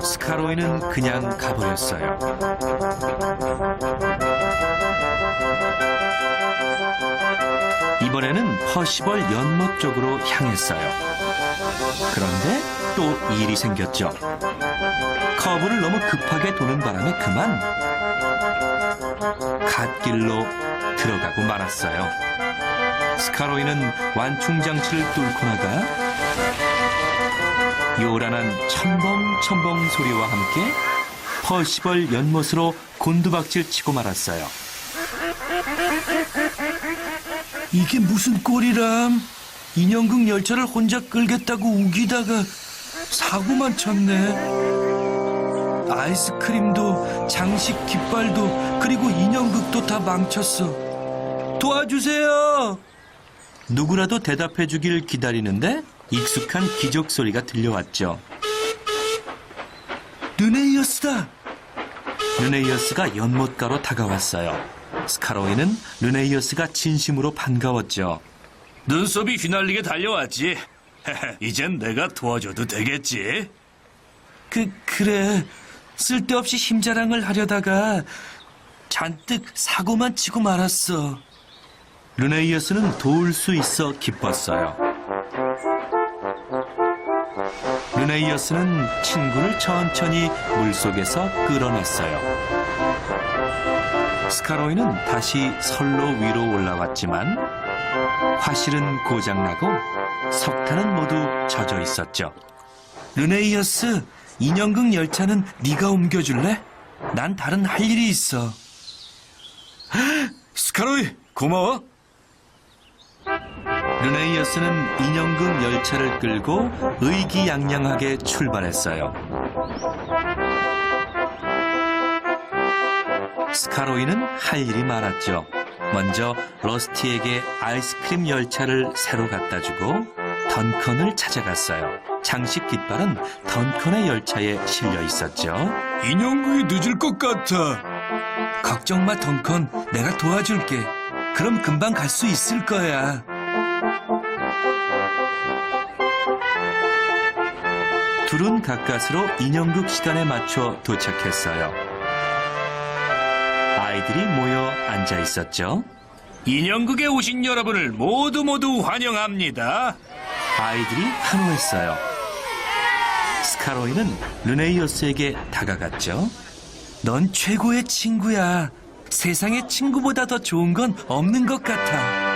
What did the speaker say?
스카로이는 그냥 가버렸어요. 이번에는 퍼시벌 연못 쪽으로 향했어요. 그런데 또 일이 생겼죠. 커브를 너무 급하게 도는 바람에 그만 갓길로 들어가고 말았어요. 스카로이는 완충 장치를 뚫고 나가 요란한 첨벙첨벙 소리와 함께 퍼시벌 연못으로 곤두박질 치고 말았어요. 이게 무슨 꼴이람? 인형극 열차를 혼자 끌겠다고 우기다가 사고만 쳤네. 아이스크림도 장식 깃발도 그리고 인형극도 다 망쳤어. 도와주세요. 누구라도 대답해 주길 기다리는데 익숙한 기적 소리가 들려왔죠. 르네이어스다. 르네이어스가 연못가로 다가왔어요. 스카로이는 르네이어스가 진심으로 반가웠죠. 눈썹이 휘날리게 달려왔지. 이젠 내가 도와줘도 되겠지. 그 그래 쓸데없이 힘자랑을 하려다가 잔뜩 사고만 치고 말았어. 르네이어스는 도울 수 있어 기뻤어요. 르네이어스는 친구를 천천히 물속에서 끌어냈어요. 스카로이는 다시 선로 위로 올라왔지만 화실은 고장나고 석탄은 모두 젖어 있었죠. 르네이어스, 인형극 열차는 네가 옮겨줄래? 난 다른 할 일이 있어. 스카로이, 고마워. 르네이어스는 인형극 열차를 끌고 의기양양하게 출발했어요. 스카로이는 할 일이 많았죠. 먼저 러스티에게 아이스크림 열차를 새로 갖다 주고 던컨을 찾아갔어요. 장식 깃발은 던컨의 열차에 실려 있었죠. 인형극이 늦을 것 같아. 걱정 마, 던컨. 내가 도와줄게. 그럼 금방 갈 수 있을 거야. 둘은 가까스로 인형극 시간에 맞춰 도착했어요. 아이들이 모여 앉아 있었죠. 인형극에 오신 여러분을 모두 모두 환영합니다. 아이들이 환호했어요. 스카로이는 르네이어스에게 다가갔죠. 넌 최고의 친구야. 세상에 친구보다 더 좋은 건 없는 것 같아.